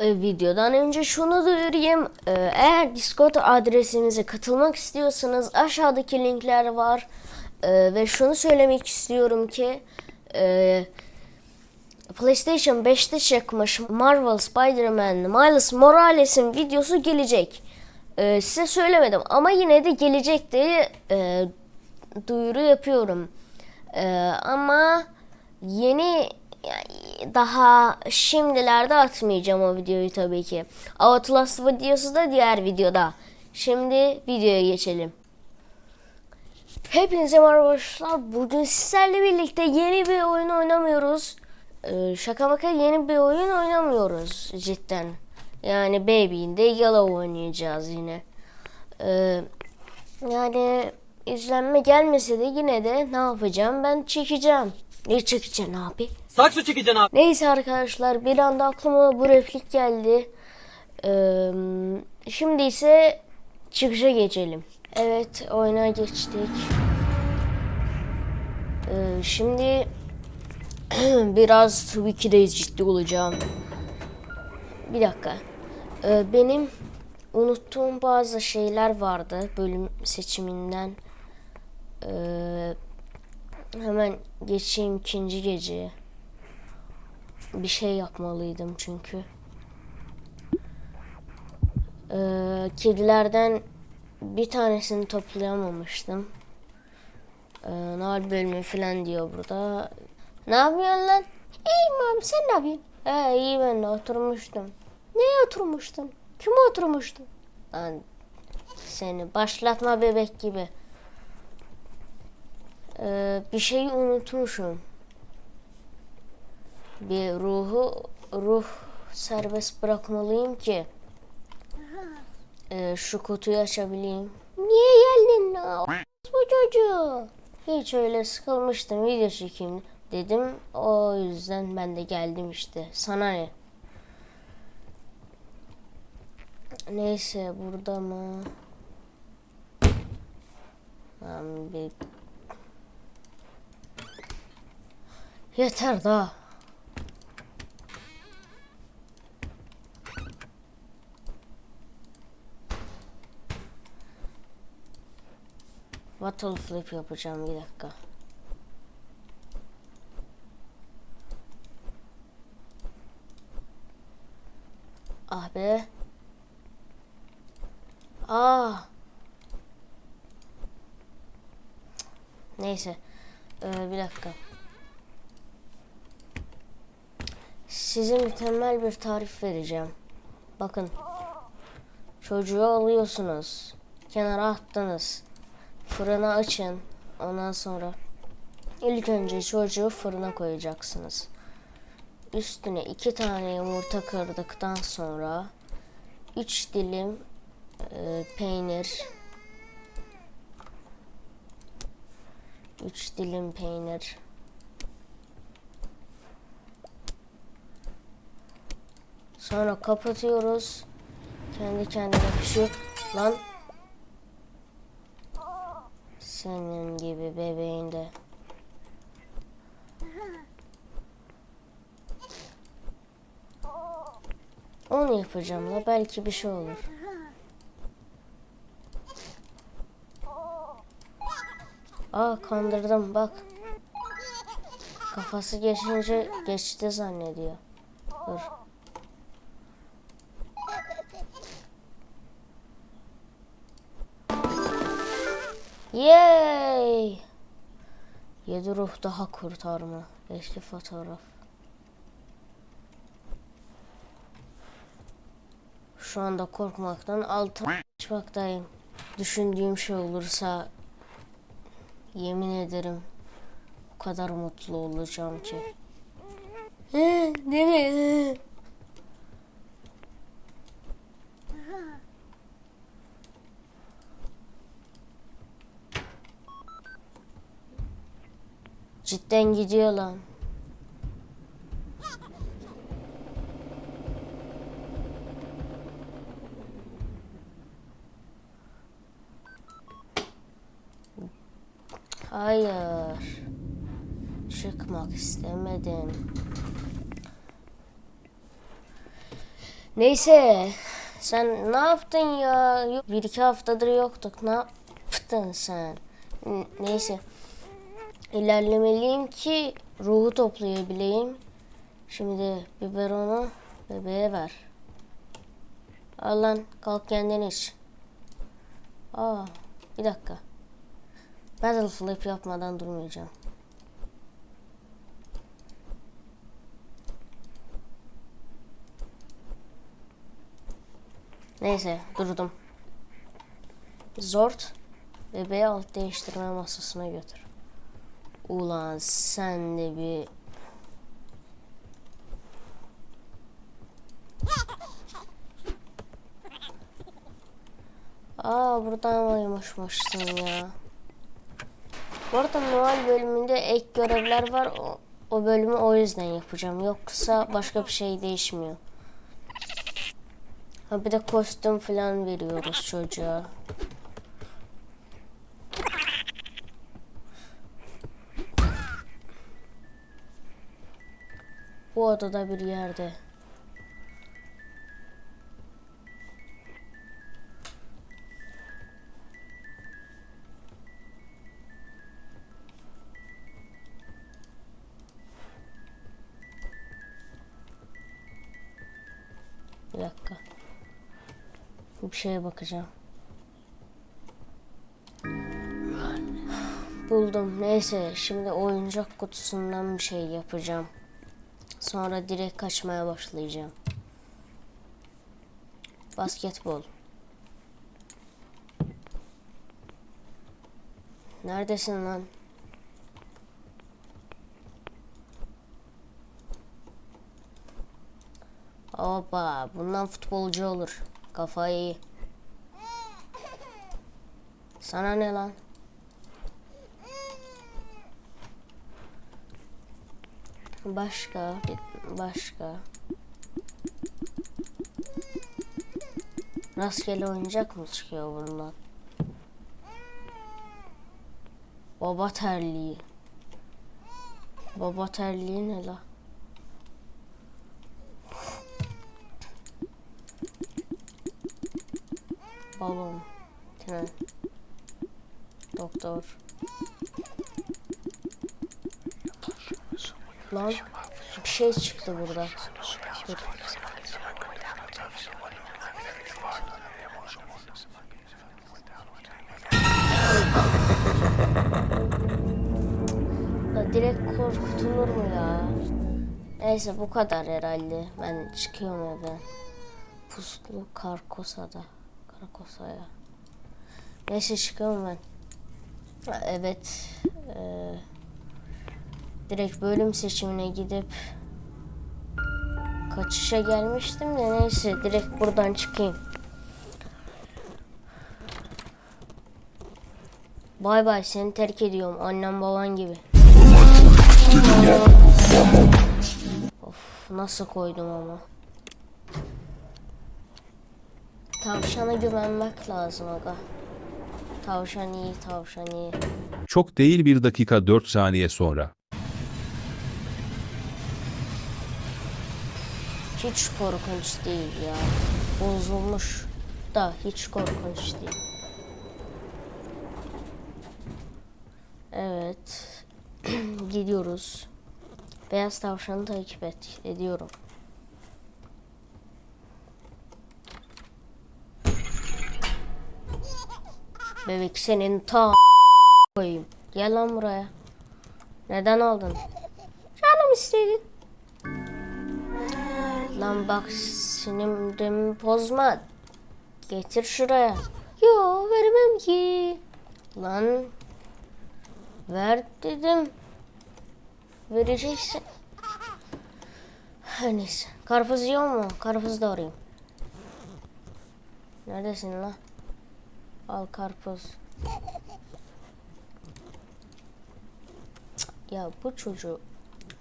E, videodan önce şunu duyurayım. E, eğer Discord adresimize katılmak istiyorsanız aşağıdaki linkler var. E, ve şunu söylemek istiyorum ki e, PlayStation 5'te çıkmış Marvel Spider-Man Miles Morales'in videosu gelecek. Size söylemedim ama yine de gelecek diye duyuru yapıyorum. Ama yeni daha şimdilerde atmayacağım o videoyu tabii ki. Outlast videosu da diğer videoda. Şimdi videoya geçelim. Hepinize merhaba arkadaşlar. Bugün sizlerle birlikte yeni bir oyun oynamıyoruz. Ee, şaka maka yeni bir oyun oynamıyoruz cidden. Yani Baby'inde Yellow oynayacağız yine. Ee, yani izlenme gelmese de yine de ne yapacağım ben çekeceğim. Ne çekeceğim abi? Saksı çekeceksin abi. Neyse arkadaşlar bir anda aklıma bu replik geldi. Ee, şimdi ise çıkışa geçelim. Evet oyuna geçtik. Ee, şimdi biraz tabii ki de ciddi olacağım. Bir dakika. Ee, benim unuttuğum bazı şeyler vardı bölüm seçiminden. Ee, hemen geçeyim ikinci geceye. Bir şey yapmalıydım çünkü. Ee, kedilerden bir tanesini toplayamamıştım. Ee, Noel bölümü falan diyor burada. Ne yapıyorsun lan? İyiyim abi sen ne yapıyorsun? He iyi ben de oturmuştum. Neye oturmuştun? Kime oturmuştun? Lan seni başlatma bebek gibi. Ee, bir şeyi unutmuşum. Bir ruhu ruh serbest bırakmalıyım ki ee, şu kutuyu açabileyim. Niye geldin? Bu çocuğu. Hiç öyle sıkılmıştım video çekeyim dedim. O yüzden ben de geldim işte. Sana ne? Neyse burada mı? Ben bir... Yeter daha. Bottle flip yapacağım bir dakika. Ah be. Ah. Neyse. Ee, bir dakika. Size mükemmel bir tarif vereceğim. Bakın. Çocuğu alıyorsunuz. Kenara attınız. Fırına açın. Ondan sonra ilk önce çocuğu fırına koyacaksınız. Üstüne iki tane yumurta kırdıktan sonra üç dilim e, peynir üç dilim peynir sonra kapatıyoruz kendi kendine pişiyor lan senin gibi bebeğin de. Onu yapacağım la belki bir şey olur. Aa kandırdım bak. Kafası geçince geçti zannediyor. Dur. Yay! Yedi ruh daha kurtarma. Eski fotoğraf. Şu anda korkmaktan altı açmaktayım. Düşündüğüm şey olursa yemin ederim o kadar mutlu olacağım ki. Değil mi? Cidden gidiyor lan. Hayır. Çıkmak istemedim. Neyse. Sen ne yaptın ya? Bir iki haftadır yoktuk. Ne yaptın sen? Neyse. İlerlemeliyim ki ruhu toplayabileyim. Şimdi biberonu bebeğe ver. Al lan kalk kendin iç. Aa bir dakika. Battle flip yapmadan durmayacağım. Neyse durdum. Zort bebeği alt değiştirme masasına götür. Ulan sen de bir Aa buradan varmışmışsın ya. Bu arada Noel bölümünde ek görevler var. O, o bölümü o yüzden yapacağım. Yoksa başka bir şey değişmiyor. Ha bir de kostüm falan veriyoruz çocuğa. Bu odada bir yerde. Bir dakika. Bir şeye bakacağım. Buldum. Neyse şimdi oyuncak kutusundan bir şey yapacağım. Sonra direkt kaçmaya başlayacağım. Basketbol. Neredesin lan? Hoppa, bundan futbolcu olur. Kafayı. Sana ne lan? Başka, başka. Rastgele oyuncak mı çıkıyor bundan? Baba terliği. Baba terliği ne la? Balon. Tren. Doktor. Lan bir şey çıktı burada. Dur. Direkt korkutulur mu ya? Neyse bu kadar herhalde. Ben çıkıyorum evden. Puslu Karkosa'da. Karkosa'ya. Neyse çıkıyorum ben. Evet. eee, direkt bölüm seçimine gidip kaçışa gelmiştim de neyse direkt buradan çıkayım. Bay bay seni terk ediyorum annem baban gibi. Of nasıl koydum ama. Tavşana güvenmek lazım aga. Tavşan iyi, tavşan iyi. Çok değil 1 dakika 4 saniye sonra. Hiç korkunç değil ya. Bozulmuş da hiç korkunç değil. Evet. Gidiyoruz. Beyaz tavşanı takip et. Ediyorum. Bebek senin ta koyayım. Gel lan buraya. Neden aldın? Canım istedin. Lan bak sinirimi bozma. Getir şuraya. Yo vermem ki. Lan ver dedim. Vereceksin. Her neyse. Karpuz yiyor mu? Karpuz da arayayım. Neredesin lan? Al karpuz. Ya bu çocuğu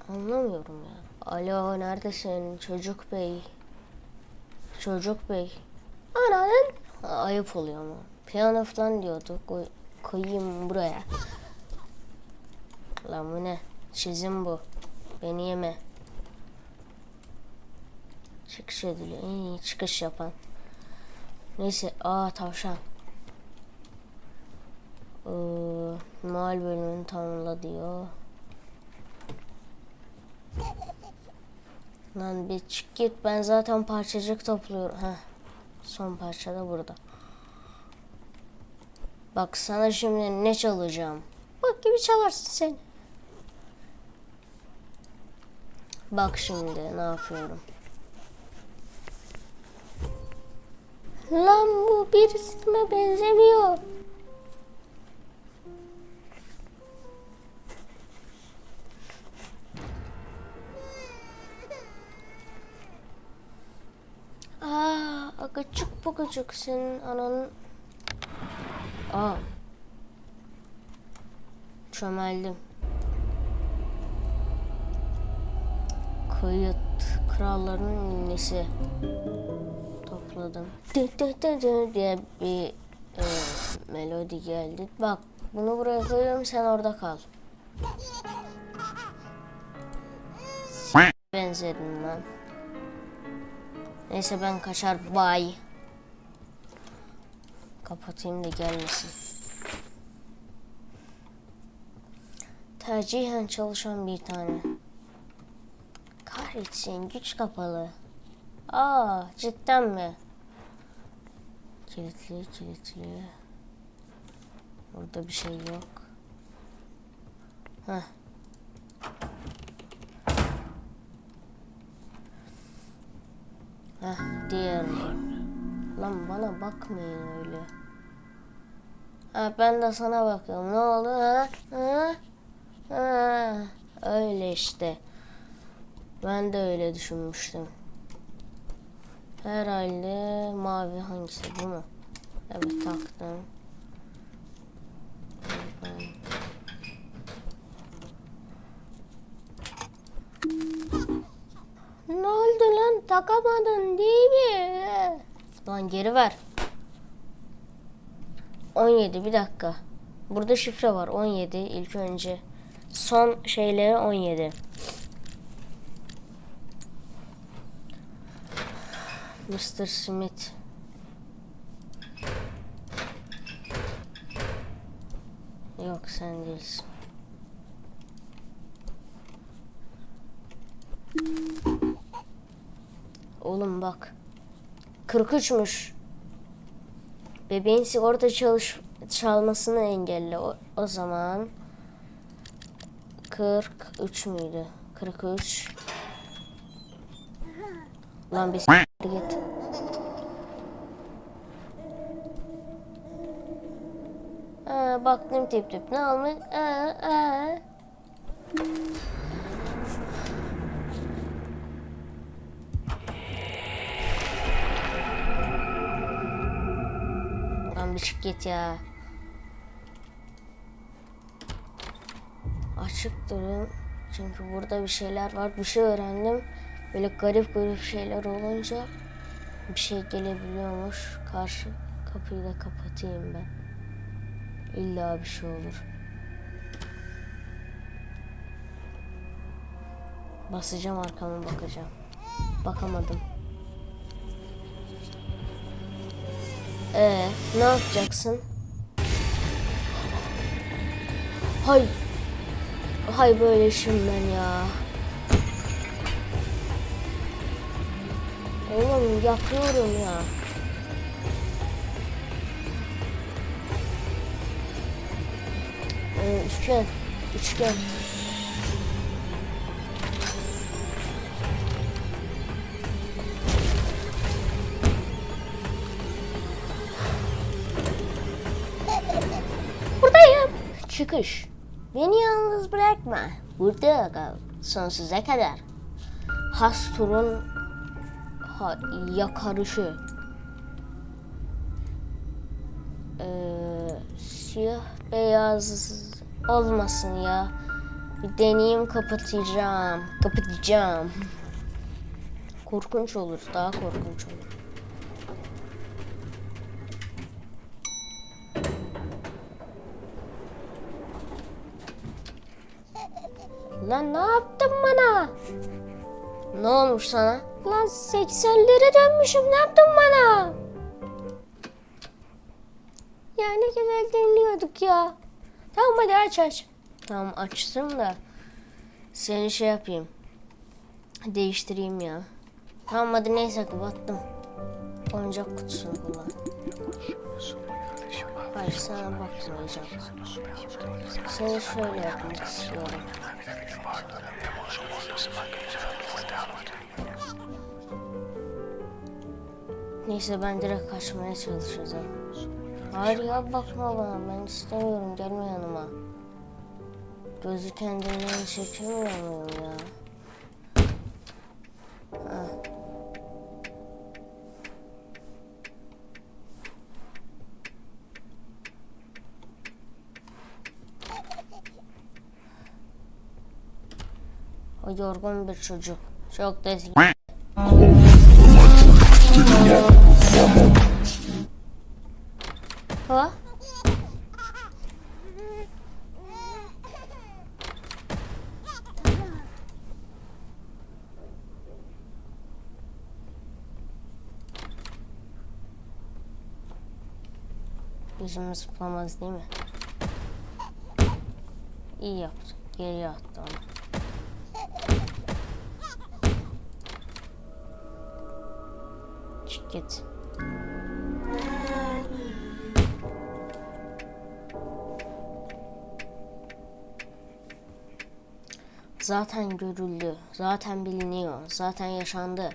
anlamıyorum ya. Alo neredesin çocuk bey? Çocuk bey. Ananın. Ayıp oluyor ama. Piyano falan diyordu. Koy, koyayım buraya. Lan bu ne? Çizim bu. Beni yeme. Çıkış ödülü. En iyi çıkış yapan. Neyse. Aa tavşan. Ee, mal bölümünü tamamla diyor. Lan bir çık git. Ben zaten parçacık topluyorum. Heh. Son parça da burada. Bak sana şimdi ne çalacağım. Bak gibi çalarsın sen. Bak şimdi ne yapıyorum. Lan bu birisine benzemiyor. Bugıcık senin ananın. Aa. Çömeldim. Kayıt kralların nesi topladım. Dı dı dı dı diye bir e, melodi geldi. Bak bunu buraya koyuyorum sen orada kal. Benzedin lan. Neyse ben kaçar bay. Kapatayım da gelmesin. Tercihen çalışan bir tane. Kahretsin güç kapalı. Aa cidden mi? Kilitli kilitli. Burada bir şey yok. Heh. Heh diğer. Lan bana bakmayın öyle. Ha ben de sana bakıyorum. Ne oldu ha? Ha? Ha? Öyle işte. Ben de öyle düşünmüştüm. Herhalde mavi hangisi bu mu? Evet taktım. Ne oldu lan takamadın değil mi? Lan geri ver. 17 bir dakika. Burada şifre var 17 ilk önce. Son şeyleri 17. Mr. Smith. Yok sen değilsin. Oğlum bak. 43'müş. Bebeğin sigorta çalış çalmasını engelle. O, o zaman 43 müydü? 43. Lan bir s- git. Aa, baktım tip tip ne olmuş? Aa, aa. Çık git ya. Açık durun. Çünkü burada bir şeyler var. Bir şey öğrendim. Böyle garip garip şeyler olunca bir şey gelebiliyormuş. Karşı kapıyı da kapatayım ben. İlla bir şey olur. Basacağım arkama bakacağım. Bakamadım. Ee, ne yapacaksın? Hay. Hay böyle işim ben ya. Oğlum yapıyorum ya. Ee, üçgen. Üçgen. Çıkış. Beni yalnız bırakma. Burada kal. Sonsuza kadar. Hastur'un ha, yakarışı. Ee, siyah beyaz olmasın ya. Bir deneyeyim kapatacağım. Kapatacağım. Korkunç olur. Daha korkunç olur. Lan ne yaptın bana? Ne olmuş sana? Lan 80'lere dönmüşüm. Ne yaptın bana? Ya ne güzel dinliyorduk ya. Tamam hadi aç aç. Tamam açtım da seni şey yapayım. Değiştireyim ya. Tamam hadi neyse kapattım. Oyuncak kutusunu kullan. Hayır sana bakmayacağım. Seni şöyle yapmak istiyorum. Neyse ben direkt kaçmaya çalışacağım. Hayır ya bakma bana ben istemiyorum gelme yanıma. Gözü kendinden çekemiyor muyum ya? Ha. Yorgun bir çocuk. Çok da Ha? Yüzümü zıplamaz değil mi? İyi yaptı. Geriye attı onu. Çık git. Zaten görüldü. Zaten biliniyor. Zaten yaşandı.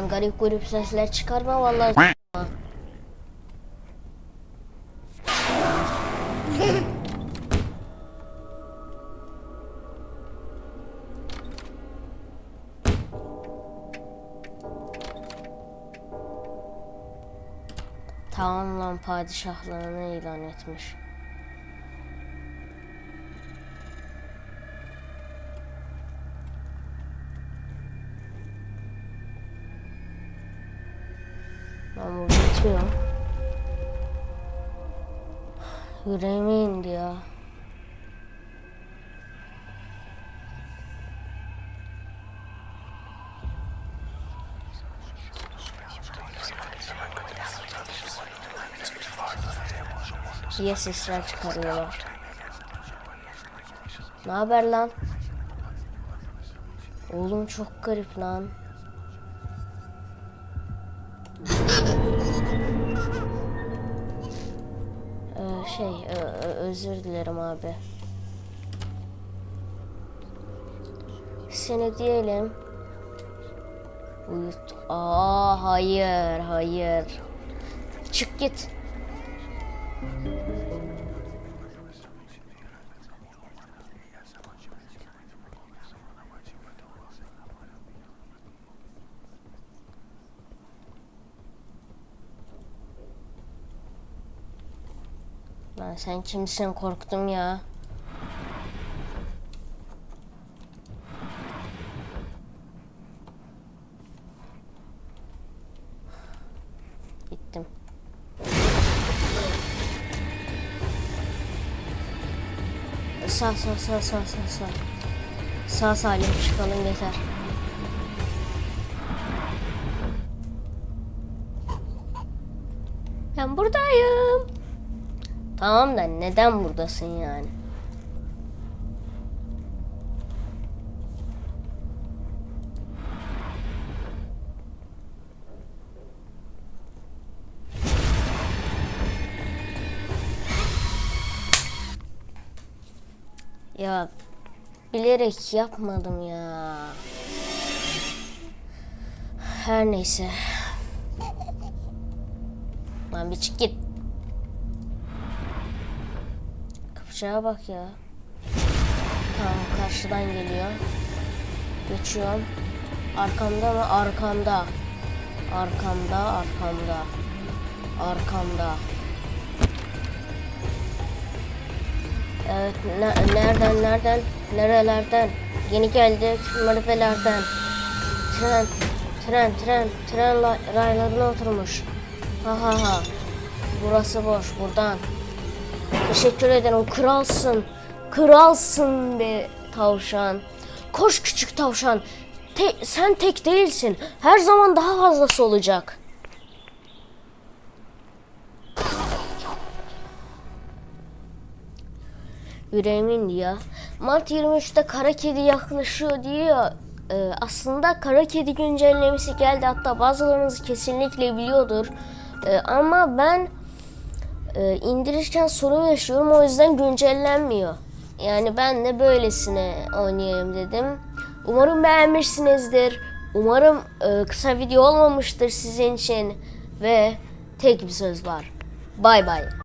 Lan garip garip sesler çıkarma vallahi. Tamam lan padişahlığını ilan etmiş. Yüreğime indi ya. diye sesler çıkarıyorlar. Ne haber lan? Oğlum çok garip lan. Özür dilerim abi. Seni diyelim. Uyut. Aa hayır, hayır. Çık git. Lan sen kimsin korktum ya. Gittim. Sağ sağ sağ sağ sağ sağ. Sağ salim çıkalım yeter. Ben buradayım. Tamam da neden buradasın yani? Ya bilerek yapmadım ya. Her neyse. Lan bir çık git. Kapıcıya bak ya. Tamam karşıdan geliyor. Geçiyorum. Arkamda mı? Arkamda. Arkamda, arkamda. arkamda. Evet, ne- nereden, nereden, nerelerden? Yeni geldik, merdivenlerden. Tren, tren, tren, tren la- raylarına oturmuş. Ha ha ha. Burası boş, buradan. Teşekkür ederim, kralsın. Kralsın be tavşan. Koş küçük tavşan. Te- sen tek değilsin. Her zaman daha fazlası olacak. Yüreğimin ya. Mart 23'te kara kedi yaklaşıyor diyor. Ee, aslında kara kedi güncellemesi geldi. Hatta bazılarınız kesinlikle biliyordur. Ee, ama ben e, indirirken sorun yaşıyorum. O yüzden güncellenmiyor. Yani ben de böylesine oynayayım dedim. Umarım beğenmişsinizdir. Umarım e, kısa video olmamıştır sizin için. Ve tek bir söz var. Bay bay.